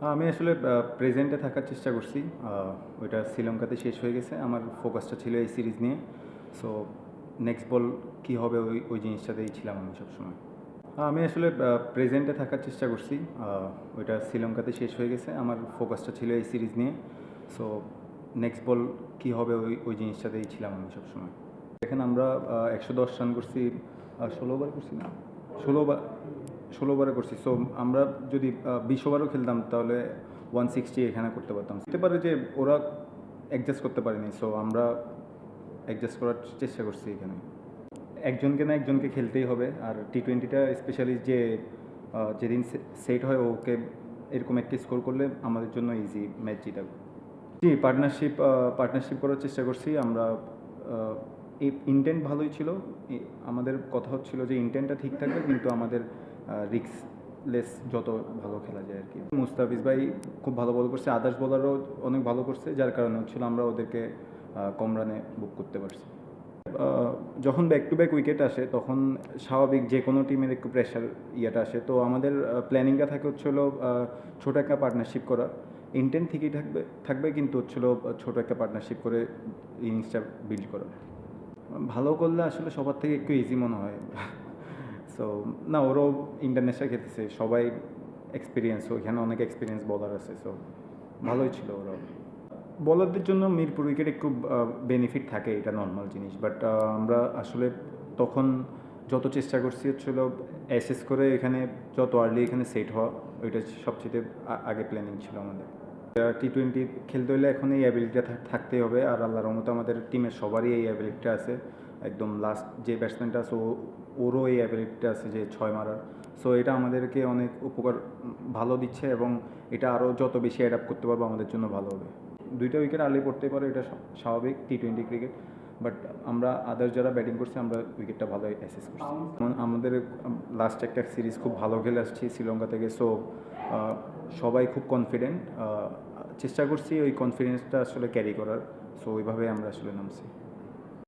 আমি আসলে প্রেজেন্টে থাকার চেষ্টা করছি। ওইটা শ্রীলঙ্কাতে শেষ হয়ে গেছে। আমার ফোকাসটা ছিল এই সিরিজ নিয়ে। সো নেক্সট বল কী হবে ওই ওই জিনিসটাতেই ছিলাম আমি সবসময়। আমি আসলে প্রেজেন্টে থাকার চেষ্টা করছি। ওইটা শ্রীলঙ্কাতে শেষ হয়ে গেছে। আমার ফোকাসটা ছিল এই সিরিজ নিয়ে। সো নেক্সট বল কী হবে ওই ওই জিনিসটাতেই ছিলাম আমি সবসময়। এখানে আমরা একশো দশ রান করছি। ষোলো করছি না? ষোলো ষোলো করছি। সো আমরা যদি বিশ ওভারও খেলতাম, তাহলে ওয়ান সিক্সটি এখানে করতে পারতাম। হতে পারে যে ওরা অ্যাডজাস্ট করতে পারেনি। সো আমরা অ্যাডজাস্ট করার চেষ্টা করছি এখানে। একজনকে না একজনকে খেলতেই হবে। আর টি টোয়েন্টিটা স্পেশালি যে যেদিন সেট হয়, ওকে এরকম একটা স্কোর করলে আমাদের জন্য ইজি ম্যাচ জিতা জি পার্টনারশিপ পার্টনারশিপ করার চেষ্টা করছি। আমরা ইন্টেন্ট ভালোই ছিল। আমাদের কথা হচ্ছিল যে ইন্টেন্টটা ঠিক থাকবে, কিন্তু আমাদের রিক্স লেস যত ভালো খেলা যায় আর কি। মুস্তাফিজ ভাই খুব ভালো বল করছে আদার্স বলারও অনেক ভালো করছে, যার কারণে হচ্ছিল আমরা ওদেরকে কম রানে বুক করতে পারছি। যখন ব্যাক টু ব্যাক উইকেট আসে, তখন স্বাভাবিক যে কোনো টিমের একটু প্রেশার ইয়েটা আসে। তো আমাদের প্ল্যানিংটা থাকে হচ্ছিল ছোট একটা পার্টনারশিপ করা। ইন্টেন্ট ঠিকই থাকবে থাকবে কিন্তু হচ্ছিল ছোট একটা পার্টনারশিপ করে ইনিংসটা বিল্ড করা। ভালো করলে আসলে সবার থেকে একটু ইজি মনে হয়। সো না, ওরাও ইন্টারন্যাশনাল খেতেছে সবাই এক্সপিরিয়েন্স ওইখানে অনেক এক্সপিরিয়েন্স বলার আছে সো ভালোই ছিল ওরাও। বলারদের জন্য মিরপুর উইকেট একটু বেনিফিট থাকে, এটা নর্মাল জিনিস বাট আমরা আসলে তখন যত চেষ্টা করছি হচ্ছিল অ্যাসেস করে এখানে যত আর্লি এখানে সেট হওয়া, ওইটা সবচেয়ে আগে প্ল্যানিং ছিল আমাদের। টি টোয়েন্টি খেলতে হলে এখন এই অ্যাবিলিটিটা থাকতেই হবে, আর আল্লাহর রহমতে আমাদের টিমের সবারই এই অ্যাবিলিটিটা আছে। একদম লাস্ট যে ব্যাটসম্যানটা আছে, ও ওরও এই অ্যাবিলিটিটা আছে যে ছয় মারার। সো এটা আমাদেরকে অনেক উপকার ভালো দিচ্ছে এবং এটা আরও যত বেশি অ্যাডাপ্ট করতে পারব আমাদের জন্য ভালো হবে। দুইটা উইকেট আর্লি পড়তে পারে, এটা স্বা- স্বাভাবিক টি টোয়েন্টি ক্রিকেট বাট আমরা আদার্স যারা ব্যাটিং করছে, আমরা উইকেটটা ভালো অ্যাসেস করছি। আমাদের লাস্ট একটা সিরিজ খুব ভালো খেলে আসছি, শ্রীলঙ্কা থেকে। সো সবাই খুব কনফিডেন্ট চেষ্টা করছি ওই কনফিডেন্সটা আসলে ক্যারি করার। সো ওইভাবে আমরা আসলে নামছি।